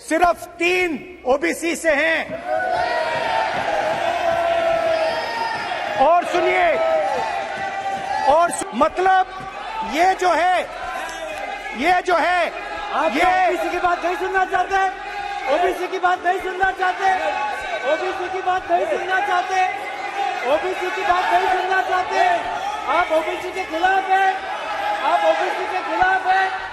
सिर्फ़ तीन ओबीसी से हैं। और सुनिए और सु- मतलब ये जो है ये जो है आप ये ओबीसी की बात नहीं सुनना चाहते। ओबीसी की बात नहीं सुनना चाहते। ओबीसी की बात नहीं सुनना चाहते। ओबीसी की बात नहीं सुनना चाहते। आप ओबीसी के खिलाफ हैं। आप ओबीसी के खिलाफ हैं।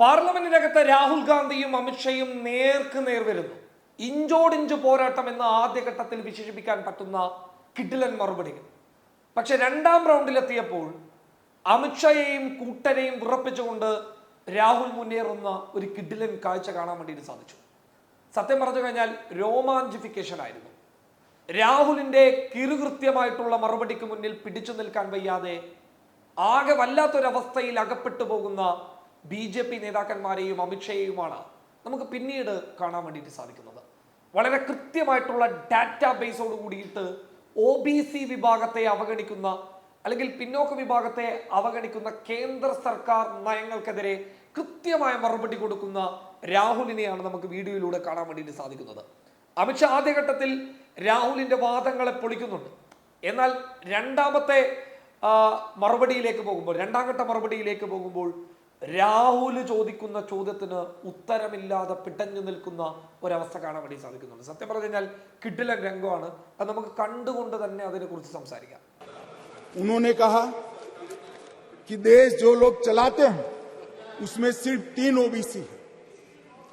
പാർലമെന്റിനകത്ത് രാഹുൽ ഗാന്ധിയും അമിത്ഷയും നേർക്ക് നേർ വരുന്നു. ഇഞ്ചോടിഞ്ച് പോരാട്ടം എന്ന ആദ്യഘട്ടത്തിൽ വിശേഷിപ്പിക്കാൻ പറ്റുന്ന കിഡിലൻ മറുപടികൾ. പക്ഷെ രണ്ടാം റൗണ്ടിലെത്തിയപ്പോൾ അമിത്ഷയെയും കൂട്ടരെയും വിറപ്പിച്ചുകൊണ്ട് രാഹുൽ മുന്നേറുന്ന ഒരു കിഡിലൻ കാഴ്ച കാണാൻ വേണ്ടിയിട്ട് സാധിച്ചു. സത്യം പറഞ്ഞു കഴിഞ്ഞാൽ രോമാഞ്ചിഫിക്കേഷൻ ആയിരുന്നു. രാഹുലിന്റെ കിറുകൃത്യമായിട്ടുള്ള മറുപടിക്ക് മുന്നിൽ പിടിച്ചു നിൽക്കാൻ വയ്യാതെ ആകെ വല്ലാത്തൊരവസ്ഥയിൽ അകപ്പെട്ടു പോകുന്ന ബി ജെ പി നേതാക്കന്മാരെയും അമിത്ഷയെയുമാണ് നമുക്ക് പിന്നീട് കാണാൻ വേണ്ടിയിട്ട് സാധിക്കുന്നത്. വളരെ കൃത്യമായിട്ടുള്ള ഡാറ്റാ ബേസോട് കൂടിയിട്ട് ഒ ബി സി വിഭാഗത്തെ അവഗണിക്കുന്ന അല്ലെങ്കിൽ പിന്നോക്ക വിഭാഗത്തെ അവഗണിക്കുന്ന കേന്ദ്ര സർക്കാർ നയങ്ങൾക്കെതിരെ കൃത്യമായ മറുപടി കൊടുക്കുന്ന രാഹുലിനെയാണ് നമുക്ക് വീഡിയോയിലൂടെ കാണാൻ വേണ്ടിയിട്ട് സാധിക്കുന്നത്. അമിത്ഷാ ആദ്യഘട്ടത്തിൽ രാഹുലിന്റെ വാദങ്ങളെ പൊളിക്കുന്നുണ്ട്. എന്നാൽ രണ്ടാമത്തെ മറുപടിയിലേക്ക് പോകുമ്പോൾ രണ്ടാം ഘട്ട മറുപടിയിലേക്ക് പോകുമ്പോൾ രാഹുൽ ചോദിക്കുന്ന ചോദ്യത്തിന് ഉത്തരമില്ലാതെ പിടഞ്ഞു നിൽക്കുന്ന ഒരവസ്ഥ കാണാൻ വേണ്ടി സാധിക്കുന്നുണ്ട് സത്യം പറഞ്ഞു കഴിഞ്ഞാൽ കിഡിലൻ രംഗമാണ് അത് നമുക്ക് കണ്ടുകൊണ്ട് തന്നെ അതിനെക്കുറിച്ച് സംസാരിക്കാം उन्होंने कहा कि देश जो लोग चलाते हैं उसमें सिर्फ तीन ओबीसी है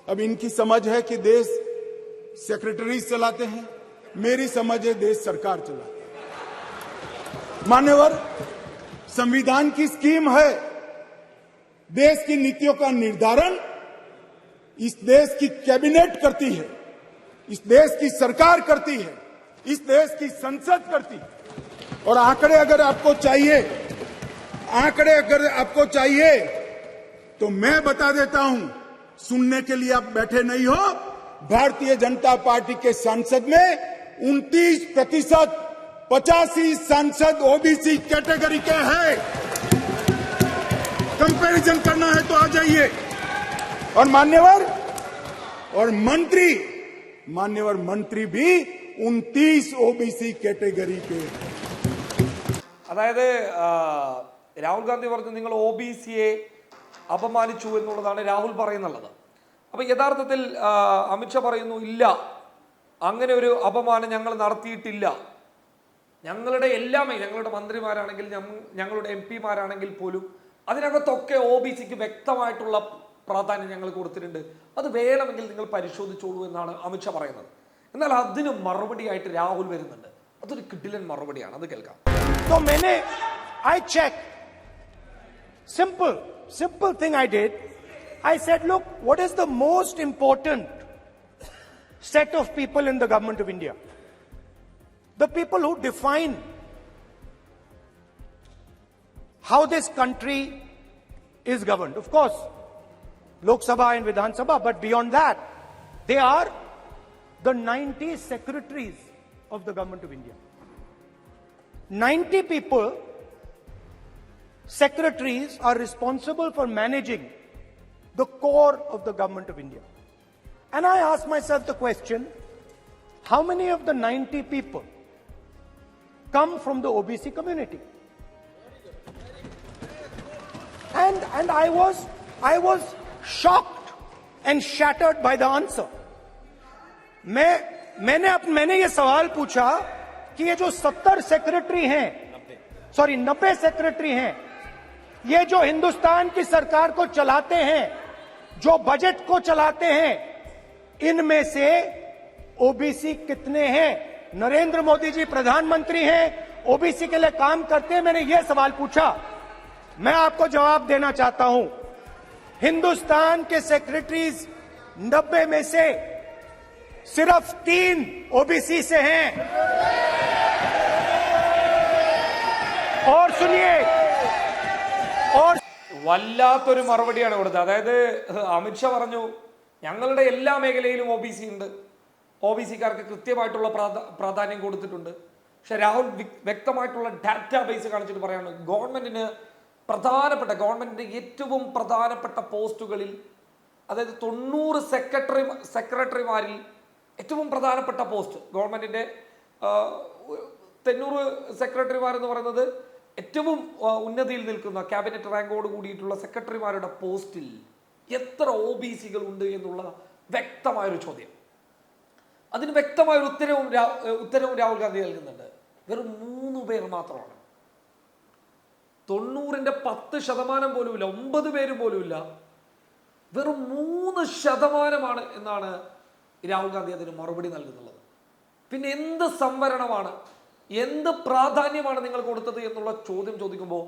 अब इनकी समझ है कि देश सेक्रेटरीज चलाते हैं मेरी समझ है देश सरकार चलाते है मान्यवर संविधान की स्कीम है देश की नीतियों का निर्धारण इस देश की कैबिनेट करती है, इस देश की सरकार करती है, इस देश की संसद करती है। और आंकड़े अगर आपको चाहिए, आंकड़े अगर आपको चाहिए तो मैं बता देता हूँ, सुनने के लिए आप बैठे नहीं हो, भारतीय जनता पार्टी के सांसद में 29 प्रतिशत पचासी सांसद ओबीसी कैटेगरी के हैं। कंपैरिजन करना है तो आ जाइए और मान्यवर और मंत्री मान्यवर मंत्री भी 29 ओबीसी कैटेगरी के हैं അതായത് ആ, രാഹുൽ ഗാന്ധി പറഞ്ഞു നിങ്ങൾ ഒ ബി സിയെ അപമാനിച്ചു എന്നുള്ളതാണ് രാഹുൽ പറയുന്നുള്ളത് അപ്പൊ യഥാർത്ഥത്തിൽ ആ, അമിത്ഷാ പറയുന്നു ഇല്ല അങ്ങനെ ഒരു അപമാനം ഞങ്ങൾ നടത്തിയിട്ടില്ല ഞങ്ങളുടെ എല്ലാമേ ഞങ്ങളുടെ മന്ത്രിമാരാണെങ്കിൽ ഞങ്ങ- ഞങ്ങളുടെ എം പിമാരാണെങ്കിൽ പോലും അതിനകത്തൊക്കെ ഒ ബി സിക്ക് വ്യക്തമായിട്ടുള്ള പ്രാധാന്യം ഞങ്ങൾ കൊടുത്തിട്ടുണ്ട്. അത് വേണമെങ്കിൽ നിങ്ങൾ പരിശോധിച്ചോളൂ എന്നാണ് അമിത്ഷാ പറയുന്നത്. എന്നാൽ അതിന് മറുപടിയായിട്ട് രാഹുൽ വരുന്നുണ്ട്. അതൊരു കിഡിലൻ മറുപടിയാണ്. അത് കേൾക്കാം. I check simple simple thing I did I said look what is the most important set of people in the government of India the people who define how this country is governed. Of course, Lok Sabha and Vidhan Sabha, but beyond that, they are the 90 secretaries of the government of India. 90 people, secretaries, are responsible for managing the core of the government of India. And I ask myself the question how many of the 90 people come from the OBC community? And, and I, was, I was shocked and shattered by the answer. मैं मैंने up, मैंने ये सवाल पूछा कि ये जो सत्तर सेक्रेटरी हैं सॉरी नब्बे सेक्रेटरी हैं ये जो हिंदुस्तान की सरकार को चलाते हैं जो बजट को चलाते हैं इनमें से ओबीसी कितने हैं नरेंद्र मोदी जी प्रधानमंत्री हैं ओबीसी के लिए काम करते हैं मैंने ये सवाल पूछा मैं आपको जवाब देना चाहता हूं हिंदुस्तान के सेक्रेटरीज नब्बे में से सिर्फ तीन ओबीसी से हैं और सुनिए और വല്ലാത്തൊരു മറുപടിയാണ് കൊടുത്തത് അതായത് അമിത്ഷാ പറഞ്ഞു ഞങ്ങളുടെ എല്ലാ മേഖലയിലും ഒ ബി സി ഉണ്ട് ഒ ബി സിക്കാർക്ക് കൃത്യമായിട്ടുള്ള പ്രാധാ- പ്രാധാന്യം കൊടുത്തിട്ടുണ്ട് പക്ഷെ രാഹുൽ വി- വ്യക്തമായിട്ടുള്ള ഡാറ്റാ ബേസ് കാണിച്ചിട്ട് പറയാണ് ഗവൺമെന്റിന് പ്രധാനപ്പെട്ട ഗവൺമെന്റിന്റെ ഏറ്റവും പ്രധാനപ്പെട്ട പോസ്റ്റുകളിൽ അതായത് തൊണ്ണൂറ് സെക്രട്ടറി സെക്രട്ടറിമാരിൽ ഏറ്റവും പ്രധാനപ്പെട്ട പോസ്റ്റ് ഗവൺമെന്റിന്റെ സെക്രട്ടറിമാർ എന്ന് പറയുന്നത് ഏറ്റവും ഉന്നതിയിൽ നിൽക്കുന്ന ക്യാബിനറ്റ് റാങ്കോട് കൂടിയിട്ടുള്ള സെക്രട്ടറിമാരുടെ പോസ്റ്റിൽ എത്ര ഒ ബി സികൾ ഉണ്ട് എന്നുള്ള വ്യക്തമായൊരു ചോദ്യം. അതിന് വ്യക്തമായൊരു ഉത്തരവും ഉത്തരവും രാഹുൽ ഗാന്ധി നൽകുന്നുണ്ട്. വെറും മൂന്ന് പേർ മാത്രമാണ്. തൊണ്ണൂറിന്റെ പത്ത് ശതമാനം പോലുമില്ല ഒമ്പത് പേര് പോലുമില്ല. വെറും മൂന്ന് ശതമാനമാണ് എന്നാണ് രാഹുൽ ഗാന്ധി അതിന് മറുപടി നൽകുന്നുള്ളത്. പിന്നെ എന്ത് സംവരണമാണ് എന്ത് പ്രാധാന്യമാണ് നിങ്ങൾ കൊടുത്തത് എന്നുള്ള ചോദ്യം ചോദിക്കുമ്പോൾ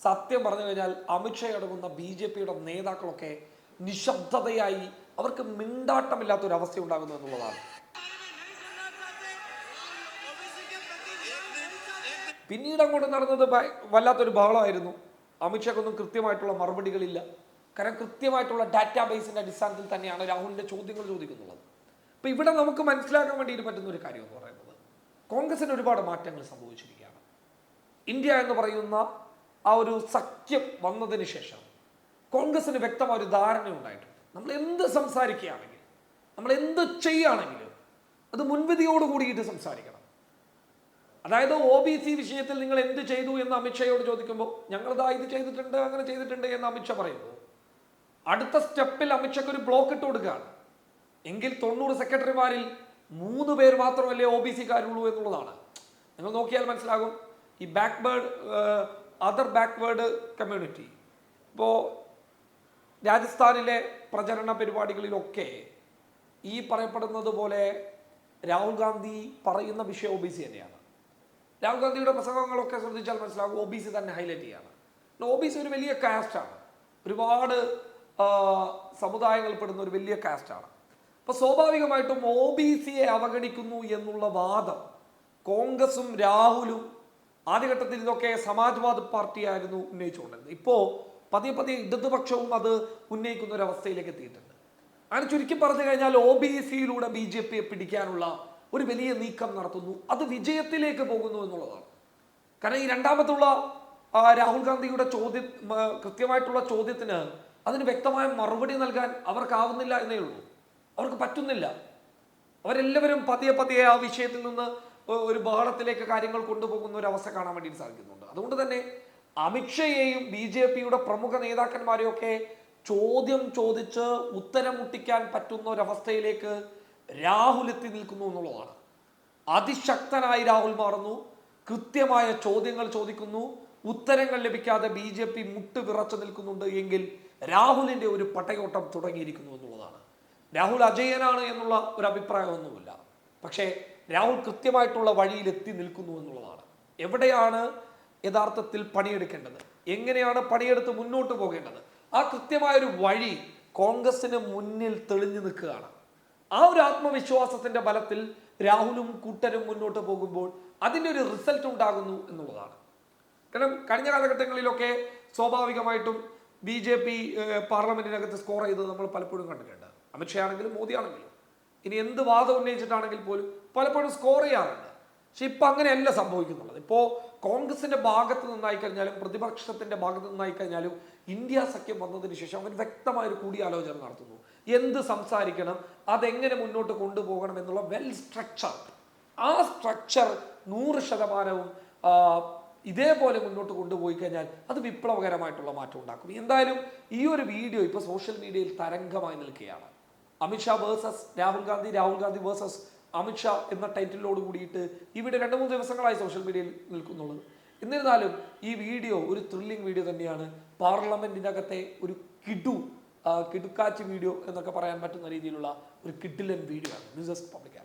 സത്യം പറഞ്ഞു കഴിഞ്ഞാൽ അമിത്ഷാ അടങ്ങുന്ന ബി ജെ പിയുടെ നേതാക്കളൊക്കെ നിശബ്ദതയായി അവർക്ക് മിണ്ടാട്ടമില്ലാത്ത ഒരു അവസ്ഥ ഉണ്ടാകുന്നു എന്നുള്ളതാണ്. പിന്നീട് അങ്ങോട്ട് നടന്നത് വല്ലാത്തൊരു ബഹളമായിരുന്നു. അമിത്ഷാക്കൊന്നും കൃത്യമായിട്ടുള്ള മറുപടികളില്ല. കാരണം കൃത്യമായിട്ടുള്ള ഡാറ്റാ ബേസിന്റെ അടിസ്ഥാനത്തിൽ തന്നെയാണ് രാഹുലിന്റെ ചോദ്യങ്ങൾ ചോദിക്കുന്നുള്ളത്. അപ്പോൾ ഇവിടെ നമുക്ക് മനസ്സിലാക്കാൻ വേണ്ടിയിട്ട് പറ്റുന്ന ഒരു കാര്യം എന്ന് പറയുന്നത് കോൺഗ്രസിന് ഒരുപാട് മാറ്റങ്ങൾ സംഭവിച്ചിരിക്കുകയാണ്. ഇന്ത്യ എന്ന് പറയുന്ന ആ ഒരു സഖ്യം വന്നതിന് ശേഷം കോൺഗ്രസിന് വ്യക്തമായ ഒരു ധാരണ ഉണ്ടായിട്ടുണ്ട്. നമ്മൾ എന്ത് സംസാരിക്കുകയാണെങ്കിലും നമ്മൾ എന്ത് ചെയ്യുകയാണെങ്കിലും അത് മുൻവിധിയോട് കൂടിയിട്ട് സംസാരിക്കണം. അതായത് ഒ ബി സി വിഷയത്തിൽ നിങ്ങൾ എന്ത് ചെയ്തു എന്ന് അമിത്ഷായോട് ചോദിക്കുമ്പോൾ ഞങ്ങളിതാ ഇത് ചെയ്തിട്ടുണ്ട് അങ്ങനെ ചെയ്തിട്ടുണ്ട് എന്ന് അമിത്ഷാ പറയുന്നു. അടുത്ത സ്റ്റെപ്പിൽ അമിത്ഷാക്ക് ഒരു ബ്ലോക്ക് ഇട്ട് കൊടുക്കുകയാണ്. എങ്കിൽ തൊണ്ണൂറ് സെക്രട്ടറിമാരിൽ മൂന്ന് പേർ മാത്രമല്ലേ ഒ ബി സിക്കാരുള്ളൂ എന്നുള്ളതാണ്. നിങ്ങൾ നോക്കിയാൽ മനസ്സിലാകും ഈ ബാക്ക്വേർഡ് അതർ ബാക്ക്വേർഡ് കമ്മ്യൂണിറ്റി ഇപ്പോൾ രാജസ്ഥാനിലെ പ്രചരണ പരിപാടികളിലൊക്കെ ഈ പറയപ്പെടുന്നത് പോലെ രാഹുൽ ഗാന്ധി പറയുന്ന വിഷയം ഒ ബി സി തന്നെയാണ്. രാഹുൽ ഗാന്ധിയുടെ പ്രസംഗങ്ങളൊക്കെ ശ്രദ്ധിച്ചാൽ മനസ്സിലാകും ഒ ബി സി തന്നെ ഹൈലൈറ്റ് ചെയ്യാണ്. ഒ ബി സി ഒരു വലിയ കാസ്റ്റാണ് ഒരുപാട് സമുദായങ്ങൾപ്പെടുന്ന സമുദായങ്ങൾ പെടുന്ന ഒരു വലിയ കാസ്റ്റാണ് അപ്പൊ സ്വാഭാവികമായിട്ടും ഒ ബി സിയെ അവഗണിക്കുന്നു എന്നുള്ള വാദം കോൺഗ്രസും രാഹുലും ആദ്യഘട്ടത്തിൽ ഇതൊക്കെ സമാജ്വാദ് പാർട്ടിയായിരുന്നു ഉന്നയിച്ചുകൊണ്ടിരുന്നത്. ഇപ്പോ പതിയെ പതിയെ ഇടതുപക്ഷവും അത് ഉന്നയിക്കുന്ന ഒരു അവസ്ഥയിലേക്ക് എത്തിയിട്ടുണ്ട്. അങ്ങനെ ചുരുക്കി പറഞ്ഞു കഴിഞ്ഞാൽ ഒ ബി സിയിലൂടെ ബി ജെ പിയെ പിടിക്കാനുള്ള ഒരു വലിയ നീക്കം നടത്തുന്നു. അത് വിജയത്തിലേക്ക് പോകുന്നു എന്നുള്ളതാണ്. കാരണം ഈ രണ്ടാമത്തുള്ള രാഹുൽ ഗാന്ധിയുടെ ചോദ്യ കൃത്യമായിട്ടുള്ള ചോദ്യത്തിന് അതിന് വ്യക്തമായ മറുപടി നൽകാൻ അവർക്കാവുന്നില്ല എന്നേ ഉള്ളൂ. അവർക്ക് പറ്റുന്നില്ല. അവരെല്ലാവരും പതിയെ പതിയെ ആ വിഷയത്തിൽ നിന്ന് ഒരു ബഹളത്തിലേക്ക് കാര്യങ്ങൾ കൊണ്ടുപോകുന്ന ഒരു അവസ്ഥ കാണാൻ വേണ്ടി സാധിക്കുന്നുണ്ട്. അതുകൊണ്ട് തന്നെ അമിത്ഷയെയും ബി ജെ പിയുടെ പ്രമുഖ നേതാക്കന്മാരെയൊക്കെ ചോദ്യം ചോദിച്ച് ഉത്തരം മുട്ടിക്കാൻ പറ്റുന്ന ഒരവസ്ഥയിലേക്ക് രാഹുൽ എത്തി നിൽക്കുന്നു എന്നുള്ളതാണ്. അതിശക്തനായി രാഹുൽ മാറുന്നു. കൃത്യമായ ചോദ്യങ്ങൾ ചോദിക്കുന്നു. ഉത്തരങ്ങൾ ലഭിക്കാതെ ബി ജെ പി മുട്ട് വിറച്ചു നിൽക്കുന്നുണ്ട് എങ്കിൽ രാഹുലിന്റെ ഒരു പട്ടയോട്ടം തുടങ്ങിയിരിക്കുന്നു എന്നുള്ളതാണ്. രാഹുൽ അജയനാണ് എന്നുള്ള ഒരു അഭിപ്രായമൊന്നുമില്ല. പക്ഷേ രാഹുൽ കൃത്യമായിട്ടുള്ള വഴിയിൽ എത്തി നിൽക്കുന്നു എന്നുള്ളതാണ്. എവിടെയാണ് യഥാർത്ഥത്തിൽ പണിയെടുക്കേണ്ടത്? എങ്ങനെയാണ് പണിയെടുത്ത് മുന്നോട്ട് പോകേണ്ടത്? ആ കൃത്യമായൊരു വഴി കോൺഗ്രസിന് മുന്നിൽ തെളിഞ്ഞു നിൽക്കുകയാണ്. ആ ഒരു ആത്മവിശ്വാസത്തിന്റെ ബലത്തിൽ രാഹുലും കൂട്ടരും മുന്നോട്ട് പോകുമ്പോൾ അതിന്റെ ഒരു റിസൾട്ട് ഉണ്ടാകുന്നു എന്നുള്ളതാണ്. കാരണം കഴിഞ്ഞ കാലഘട്ടങ്ങളിലൊക്കെ സ്വാഭാവികമായിട്ടും ബി ജെ പി പാർലമെന്റിനകത്ത് സ്കോർ ചെയ്തത് നമ്മൾ പലപ്പോഴും കണ്ടിട്ടുണ്ട്. അമിത്ഷാ ആണെങ്കിലും മോദി ആണെങ്കിലും ഇനി എന്ത് വാദം ഉന്നയിച്ചിട്ടാണെങ്കിൽ പോലും പലപ്പോഴും സ്കോർ ചെയ്യാറുണ്ട്. പക്ഷെ ഇപ്പൊ അങ്ങനെയല്ല സംഭവിക്കുന്നുള്ളത്. ഇപ്പോൾ കോൺഗ്രസിന്റെ ഭാഗത്ത് നിന്നായി കഴിഞ്ഞാലും പ്രതിപക്ഷത്തിന്റെ ഭാഗത്ത് നിന്നായി കഴിഞ്ഞാലും ഇന്ത്യ സഖ്യം വന്നതിന് ശേഷം അവർ വ്യക്തമായ ഒരു കൂടിയാലോചന നടത്തുന്നു. എന്ത് സംസാരിക്കണം അതെങ്ങനെ മുന്നോട്ട് കൊണ്ടുപോകണം എന്നുള്ള വെൽ സ്ട്രക്ചർ ആ സ്ട്രക്ചർ നൂറ് ശതമാനവും ഇതേപോലെ മുന്നോട്ട് കൊണ്ടുപോയി കഴിഞ്ഞാൽ അത് വിപ്ലവകരമായിട്ടുള്ള മാറ്റം ഉണ്ടാക്കും. എന്തായാലും ഈ ഒരു വീഡിയോ ഇപ്പോൾ സോഷ്യൽ മീഡിയയിൽ തരംഗമായി നിൽക്കുകയാണ്. അമിത്ഷാ വേഴ്സസ് രാഹുൽ ഗാന്ധി രാഹുൽ ഗാന്ധി വേഴ്സസ് അമിത്ഷാ എന്ന ടൈറ്റിലോട് കൂടിയിട്ട് ഇവിടെ രണ്ട് മൂന്ന് ദിവസങ്ങളായി സോഷ്യൽ മീഡിയയിൽ നിൽക്കുന്നുള്ളത്. എന്നിരുന്നാലും ഈ വീഡിയോ ഒരു ത്രില്ലിംഗ് വീഡിയോ തന്നെയാണ്. പാർലമെന്റിനകത്തെ ഒരു കിടു കിടുക്കാച്ചി വീഡിയോ എന്നൊക്കെ പറയാൻ പറ്റുന്ന രീതിയിലുള്ള ഒരു കിട്ടിലൻ വീഡിയോ ആണ്. News desk public